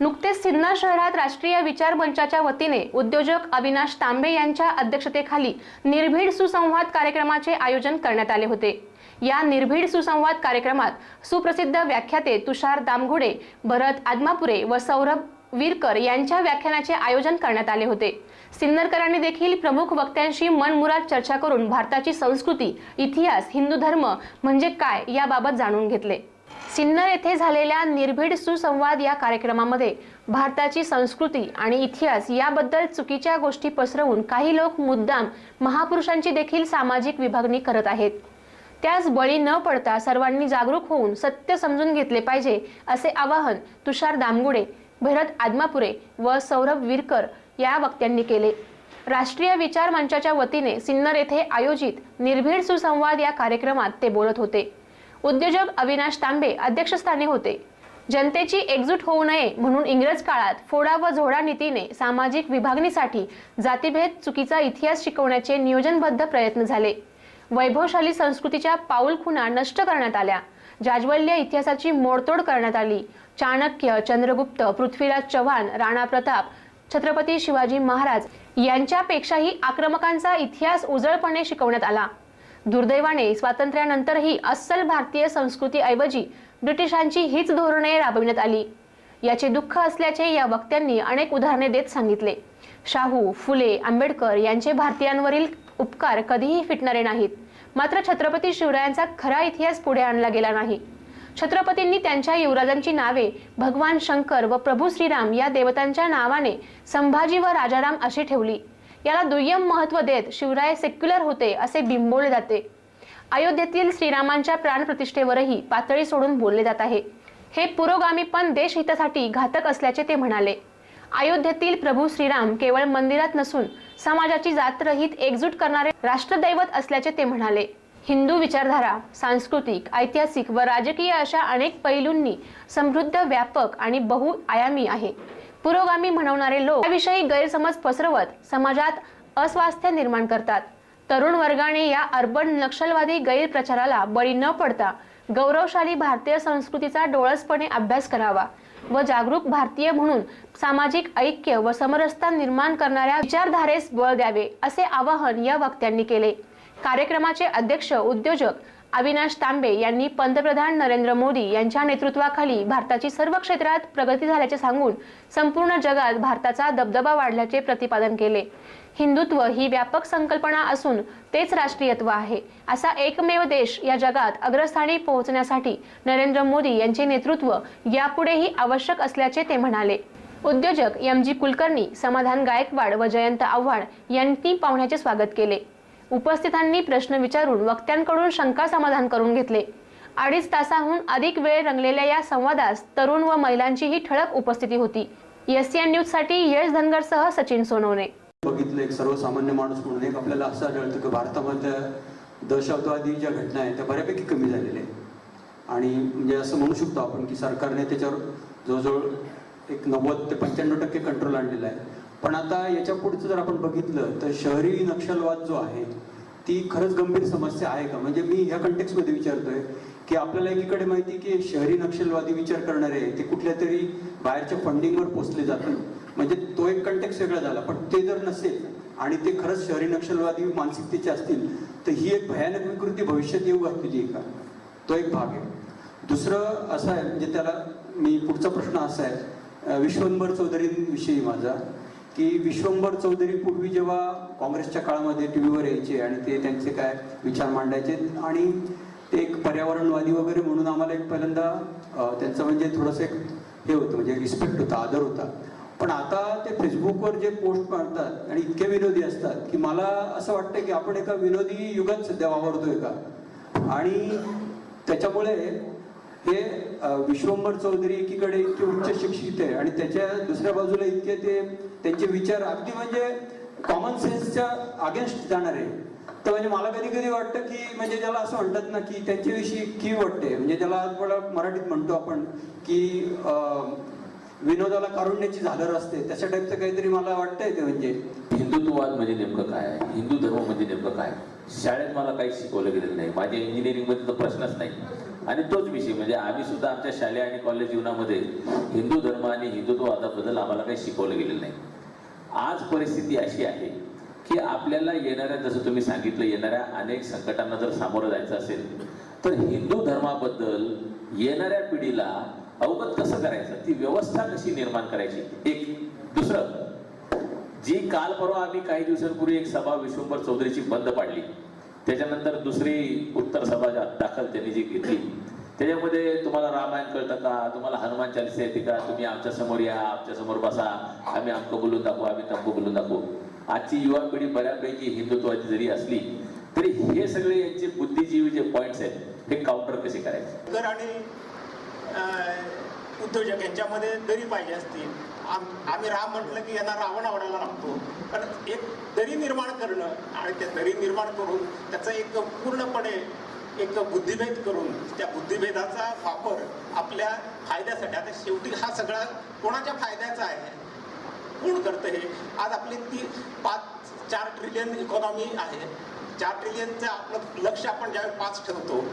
नुकतेच सिन्नर शहरात राष्ट्रीय विचार मंचाच्या वतीने उद्योजक अविनाश तांबे यांच्या अध्यक्षतेखाली निर्भीड सुसंवाद कार्यक्रमाचे आयोजन करण्यात आले होते. या निर्भीड सुसंवाद कार्यक्रमात सुप्रसिद्ध व्याख्याते तुषार दामघोडे भरत आदमापुरे व सौरभ वीरकर यांच्या व्याख्यानाचे आयोजन करण्यात आले होते. सिन्नरकरांनी देखील प्रमुख वक्त्यांशी मनमुराद चर्चा करून भारताची संस्कृती इतिहास हिंदू धर्म म्हणजे काय याबाबत जाणून घेतले. सिन्नर येथे झालेल्या निर्भीड सुसंवाद या कार्यक्रमामध्ये भारताची संस्कृती आणि इतिहास याबद्दल चुकीच्या गोष्टी पसरवून काही लोक मुद्दाम महापुरुषांची देखील सामाजिक विभागणी करत आहेत. त्यास बळी न पडता सर्वांनी जागरूक होऊन सत्य समजून घेतले पाहिजे असे आवाहन तुषार दामगुडे भरत आदमापुरे व सौरभ विरकर या वक्त्यांनी केले. राष्ट्रीय विचार मंचाच्या वतीने सिन्नर येथे आयोजित निर्भीड सुसंवाद या कार्यक्रमात ते बोलत होते. उद्योजक अविनाश तांबे अध्यक्षस्थानी होते. जनतेची एकजूट होऊ नये म्हणून इंग्रज काळात फोडा व झोडा नीतीने सामाजिक विभागणीसाठी जातीभेद चुकीचा इतिहास शिकवण्याचे नियोजनबद्ध प्रयत्न झाले. वैभवशाली संस्कृतीच्या पाऊलखुणा नष्ट करण्यात आल्या. जाज्वल्य इतिहासाची मोडतोड करण्यात आली. चाणक्य चंद्रगुप्त पृथ्वीराज चव्हाण राणा प्रताप छत्रपती शिवाजी महाराज यांच्यापेक्षाही आक्रमकांचा इतिहास उजळपणे शिकवण्यात आला. दुर्दैवाने स्वातंत्र्यानंतरही अस्सल भारतीय संस्कृतीऐवजी ब्रिटिशांची हीच धोरणे राबविण्यात आली. याचे दुःख असल्याचे या वक्त्यांनी अनेक उदाहरणे देत सांगितले. शाहू फुले आंबेडकर यांचे भारतीयांवरील उपकार कधीही फिटणारे नाहीत. मात्र छत्रपती शिवरायांचा खरा इतिहास पुढे आणला गेला नाही. छत्रपतींनी त्यांच्या युवराजांची नावे भगवान शंकर व प्रभू श्रीराम या देवतांच्या नावाने संभाजी व राजाराम अशी ठेवली. याला दुय्यम महत्त्व देत शिवराय सेक्युलर होते असे बिंबवले जाते. अयोध्येतील श्रीरामांच्या प्राणप्रतिष्ठेवरही पातळी सोडून बोलले जात आहे. हे पुरोगामी पण देशहितासाठी घातक असल्याचे ते म्हणाले. अयोध्येतील प्रभू श्रीराम केवळ मंदिरात नसून समाजाची जातरहित एकजूट करणारे राष्ट्रदैवत असल्याचे ते म्हणाले. हिंदू विचारधारा सांस्कृतिक ऐतिहासिक व राजकीय अशा अनेक पैलूंनी समृद्ध व्यापक आणि बहुआयामी आहे. पुरोगामी म्हणवणारे लोक याविषयी गैरसमज पसरवत समाजात अस्वास्थ्य निर्माण करतात. तरुण वर्गाने या अर्बन नक्षलवादी गैरप्रचाराला बळी न पडता गौरवशाली भारतीय संस्कृतीचा डोळसपणे अभ्यास करावा व जागरूक भारतीय म्हणून सामाजिक ऐक्य व समरसता निर्माण करणाऱ्या विचारधारेस बळ द्यावे असे आवाहन या वक्त्यांनी केले. कार्यक्रमाचे अध्यक्ष उद्योजक अविनाश तांबे यांनी पंतप्रधान नरेंद्र मोदी यांच्या नेतृत्वाखाली भारताची सर्व क्षेत्रात प्रगती झाल्याचे सांगून संपूर्ण जगात भारताचा दबदबा वाढल्याचे प्रतिपादन केले. हिंदुत्व ही व्यापक संकल्पना असून तेच राष्ट्रीयत्व आहे. असा एकमेव देश या जगात अग्रस्थानी पोहोचण्यासाठी नरेंद्र मोदी यांचे नेतृत्व यापुढेही आवश्यक असल्याचे ते म्हणाले. उद्योजक एम जी कुलकर्णी समाधान गायकवाड व जयंत आव्हाड यांनी पाहुण्याचे स्वागत केले. उपस्थितांनी प्रश्न विचारून वक्त्यांकडून शंका समाधान करून घेतले. अडीच तासाहून अधिक वेळ रंगलेल्या या संवादास तरुण व महिलांचीही ठळक उपस्थिती होती. एस न्यूजसाठी यश धनगरसह सचिन सोनवणे. बघितलं एक सर्वसामान्य माणूस म्हणून एक आपल्याला असं आढळतं की भारतामध्ये दहशतवादी ज्या घटना आहेत त्या बऱ्यापैकी कमी झालेल्या आहेत. आणि म्हणजे असं म्हणू शकतो आपण की सरकारने त्याच्यावर जवळजवळ एक नव्वद ते पंच्याण्णव टक्के कंट्रोल आणलेला आहे. पण आता याच्या पुढचं जर आपण बघितलं तर शहरी नक्षलवाद जो आहे ती खरंच गंभीर समस्या आहे का? म्हणजे मी ह्या कंटेक्समध्ये विचारतोय की आपल्याला एकीकडे माहिती की शहरी नक्षलवादी विचार करणारे ते कुठल्या तरी बाहेरच्या फंडिंगवर पोचले जातात. म्हणजे तो एक कंटेक्स वेगळा झाला पण ते जर नसेल आणि ते खरंच शहरी नक्षलवादी मानसिकतेचे असतील तर ही एक भयानक विकृती भविष्यात येऊ घातलेली आहे का? तो एक भाग आहे. दुसरं असं आहे म्हणजे त्याला मी पुढचा प्रश्न असा आहे विश्वंभर चौधरींविषयी माझा की विश्वंभर चौधरी पूर्वी जेव्हा काँग्रेसच्या काळामध्ये टी व्हीवर यायचे आणि ते त्यांचे काय विचार मांडायचे आणि ते एक पर्यावरणवादी वगैरे म्हणून आम्हाला एक पहिल्यांदा त्यांचं म्हणजे थोडंसं एक हे होतं म्हणजे रिस्पेक्ट होता आदर होता. पण आता ते फेसबुकवर जे पोस्ट मारतात आणि इतके विनोदी असतात की मला असं वाटतं की आपण एका विनोदी युगात सध्या वावरतोय का? आणि त्याच्यामुळे हे विश्वंभर चौधरी एकीकडे इतके उच्च शिक्षित आहे आणि त्याच्या दुसऱ्या बाजूला इतके ते त्यांचे विचार अगदी म्हणजे कॉमन सेन्सच्या अगेन्स्ट जाणारे. तर म्हणजे मला कधी कधी वाटतं की म्हणजे ज्याला असं म्हणतात ना की त्यांच्याविषयी की वाटते. म्हणजे ज्याला थोडा मराठीत म्हणतो आपण की विनोदाला कारुण्याची झालर असते. तशा टाईपचं काहीतरी मला वाटतंय ते म्हणजे. हिंदुत्ववाद म्हणजे नेमकं काय आहे? हिंदू धर्म म्हणजे नेमकं काय शाळेत मला काही शिकवलं गेलेलं नाही. माझ्या इंजिनिअरिंगमध्ये तर प्रश्नच नाही. आणि तोच विषय म्हणजे आम्ही सुद्धा आमच्या शालेय आणि कॉलेज जीवनामध्ये हिंदू धर्म आणि हिंदुत्ववादाबद्दल आम्हाला काही शिकवलं गेलेलं नाही. आज परिस्थिती अशी आहे की आपल्याला येणाऱ्या जसं तुम्ही सांगितलं येणाऱ्या अनेक संकटांना जर सामोरं जायचं असेल तर हिंदू धर्माबद्दल येणाऱ्या पिढीला अवगत कसं करायचं? ती व्यवस्था कशी निर्माण करायची? एक. दुसरं जी काल परवा आम्ही काही दिवसांपूर्वी एक सभा विश्वंभर चौधरीची बंद पाडली. त्याच्यानंतर दुसरी उत्तर सभा दाखल त्यांनी जी घेतली त्याच्यामध्ये तुम्हाला रामायण कळतं का? तुम्हाला हनुमान चालीसा येते का? तुम्ही आमच्यासमोर या आमच्यासमोर बसा. आम्ही आमकं बोलून दाखवू आम्ही तमकं बोलून दाखवू. आजची युवा पिढी बऱ्यापैकी हिंदुत्वाची जरी असली तरी हे सगळे यांचे बुद्धिजीवी जे पॉइंट्स आहेत हे काउंटर कसे करायचे? आणि उद्योजक यांच्यामध्ये दरी पाहिजे असती. आम- आम्ही राम म्हटलं की यांना रावण आवडायला लागतो. कारण एक दरी निर्माण करणं आणि त्या दरी निर्माण करून त्याचं एक पूर्णपणे एक बुद्धिभेद करून त्या बुद्धिभेदाचा वापर आपल्या फायद्यासाठी. आता शेवटी हा सगळा कोणाच्या फायद्याचा आहे? कोण करतं हे? आज आपली ती पाच चार ट्रिलियन इकॉनॉमी आहे. चार ट्रिलियनचं आपलं लक्ष आपण ज्यावेळी पाच ठेवतो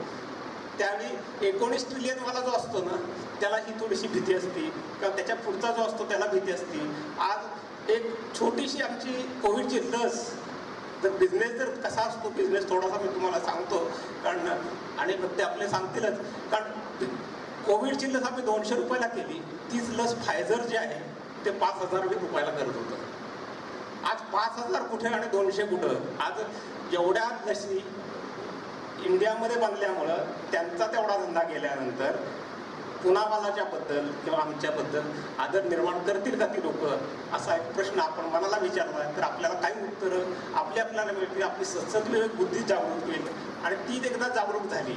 त्यावेळी एकोणीस ट्रिलियनवाला जो असतो ना त्याला ही थोडीशी भीती असते. किंवा त्याच्या पुढचा जो असतो त्याला भीती असते. आज एक छोटीशी आमची कोविडची लस तर बिझनेस जर कसा असतो बिझनेस थोडासा मी तुम्हाला सांगतो. कारण आणि ते आपले सांगतीलच. कारण कोविडची लस आम्ही दोनशे रुपयाला केली. तीच लस फायझर जे आहे ते पाच हजार रुपयाला करत होतं. आज पाच हजार कुठे आणि दोनशे कुठं? आज एवढ्या लसी इंडियामध्ये बनल्यामुळं त्यांचा तेवढा धंदा गेल्यानंतर पुनावालाच्या बद्दल किंवा आमच्याबद्दल आदर निर्माण करतील का ती लोक? असा एक प्रश्न आपण मनाला विचारला तर आपल्याला काही उत्तरं आपली आपल्याला मिळतील आपली सत्सद्विवेक बुद्धी जागृत होईल. आणि ती एकदा जागरूक झाली.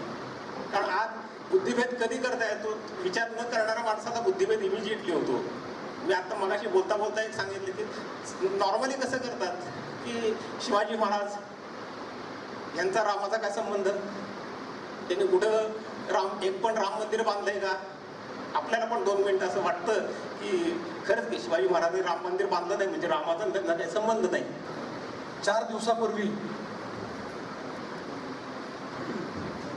कारण आज बुद्धिभेद कधी करता येतो? विचार न करणाऱ्या माणसाला बुद्धिभेद इमिजिएटली होतो. मी आता मगाशी बोलता बोलता एक सांगितले की नॉर्मली कसं करतात? की शिवाजी महाराज यांचा रामाचा काय संबंध? त्यांनी कुठं राम एक पण राम मंदिर बांधलंय का? आपल्याला पण दोन मिनिटं असं वाटतं की खरंच की शिवाजी महाराजांनी राम मंदिर बांधलं नाही म्हणजे रामाचा त्यांना काही संबंध नाही. चार दिवसापूर्वी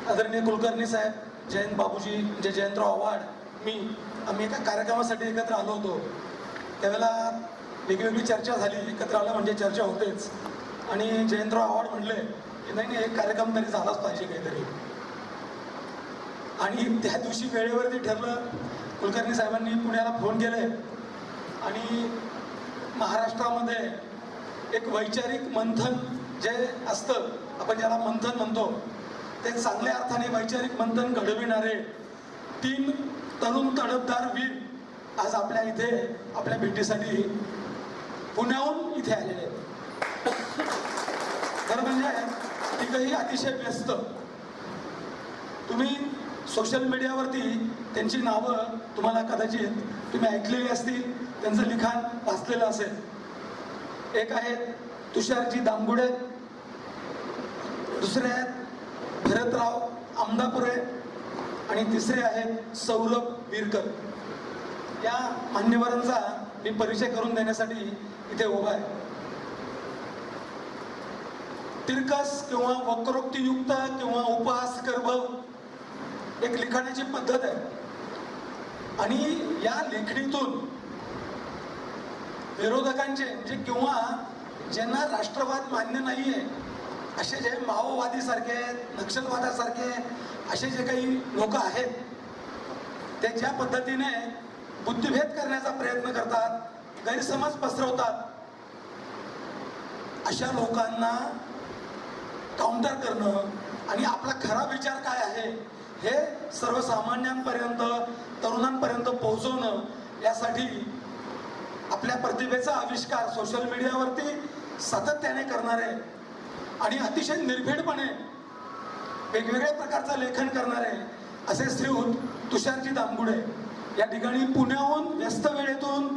आदरणीय कुलकर्णी साहेब जयंत बाबूजी जे जयंतराव आव्हाड मी आम्ही एका कार्यक्रमासाठी एकत्र आलो होतो. त्यावेळेला वेगवेगळी चर्चा झाली एकत्र आलं म्हणजे चर्चा होतेच. आणि जयंतराव आव्हाड म्हणले की नाही नाही एक कार्यक्रम तरी झालाच पाहिजे काहीतरी. आणि त्या दिवशी वेळेवरती ठरलं कुलकर्णी साहेबांनी पुण्याला फोन केले. आणि महाराष्ट्रामध्ये एक वैचारिक मंथन जे असतं आपण ज्याला मंथन म्हणतो ते चांगल्या अर्थाने वैचारिक मंथन घडविणारे तीन तरुण तडफदार वीर आज आपल्या इथे आपल्या भेटीसाठी पुण्याहून इथे आलेले आहेत. खरं म्हणजे तिथंही अतिशय व्यस्त. तुम्ही सोशल मीडियावरती त्यांची नावं तुम्हाला कदाचित तुम्ही ऐकलेली असतील त्यांचं लिखाण वाचलेलं असेल. एक आहेत तुषारजी दामगुडे दुसरे आहेत भरतराव आमदापुरे आणि तिसरे आहेत सौरभ वीरकर. या मान्यवरांचा मी परिचय करून देण्यासाठी इथे उभा आहे. तिरकस किंवा वक्रोक्तीयुक्त किंवा उपहास गर्भ एक लिखाणाची पद्धत आहे. आणि या लेखणीतून विरोधकांचे म्हणजे किंवा ज्यांना राष्ट्रवाद मान्य नाहीये असे जे माओवादीसारखे नक्षलवादासारखे असे जे काही लोक आहेत ते ज्या पद्धतीने बुद्धिभेद करण्याचा प्रयत्न करतात गैरसमज पसरवतात अशा लोकांना काउंटर करणं आणि आपला खरा विचार काय आहे हे सर्वसामान्यांपर्यंत तरुणांपर्यंत पोहोचवणं यासाठी आपल्या प्रतिभेचा आविष्कार सोशल मीडियावरती सातत्याने करणारे आणि अतिशय निर्भीडपणे वेगवेगळ्या प्रकारचं लेखन करणारे असे श्रीयुत तुषारजी दामगुडे या ठिकाणी पुण्याहून व्यस्त वेळेतून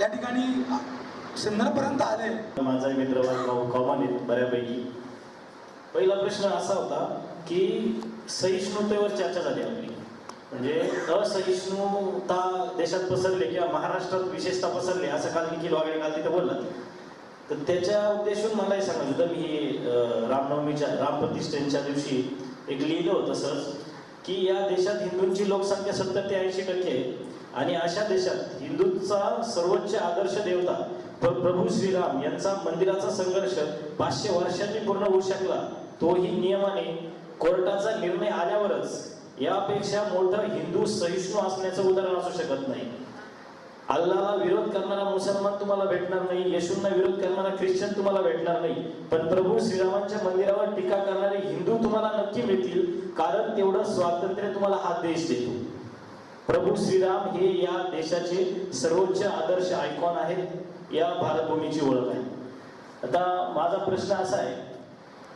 या ठिकाणी सिन्नरपर्यंत आले. माझा मित्र कॉमन आहेत बऱ्यापैकी पहिला प्रश्न असा होता की सहिष्णुतेवर चर्चा झाली आपली. म्हणजे असहिष्णुता देशात पसरले किंवा महाराष्ट्रात विशेषतः पसरले असं काल निखिल वागळे काल तिथे बोलला तर त्याच्या उद्देशून मला हे सांगायचं होतं मी अं, रामनवमीच्या रामप्रतिष्ठेच्या दिवशी एक लिहिलं होतं सहज की या देशात हिंदूंची लोकसंख्या सत्तर ते ऐंशी टक्के आहे. आणि अशा देशात हिंदूंचा सर्वोच्च आदर्श देवता पण प्रभू श्रीराम यांचा मंदिराचा संघर्ष पाचशे वर्षांनी पूर्ण होऊ शकला तोही नियमाने कोर्टाचा निर्णय आल्यावरच. यापेक्षा मोठं हिंदू सहिष्णू असण्याचं उदाहरण असू शकत नाही. अल्लाला विरोध करणारा मुसलमान तुम्हाला भेटणार नाही येशूंना विरोध करणारा ख्रिश्चन तुम्हाला भेटणार नाही पण प्रभू श्रीरामांच्या मंदिरावर टीका करणारे हिंदू तुम्हाला नक्की मिळतील कारण तेवढं स्वातंत्र्य तुम्हाला हा देश देतो. प्रभू श्रीराम हे या देशाचे सर्वोच्च आदर्श आयकॉन आहेत या भारतभूमीची ओळख आहे. आता माझा प्रश्न असा आहे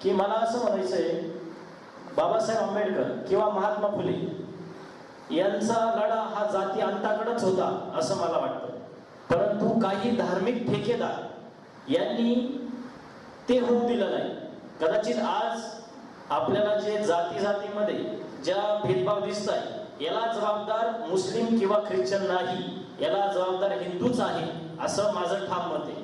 की मला असं म्हणायचं आहे बाबासाहेब आंबेडकर किंवा महात्मा फुले यांचा लढा हा जाती अंताकडेच होता असं मला वाटतं. परंतु काही धार्मिक ठेकेदार यांनी ते होऊ दिलं नाही. कदाचित आज आपल्याला जे जाती जातीमध्ये ज्या भेदभाव दिसत आहे याला जबाबदार मुस्लिम किंवा ख्रिश्चन नाही याला जबाबदार हिंदूच आहे असं माझं ठाम मत आहे.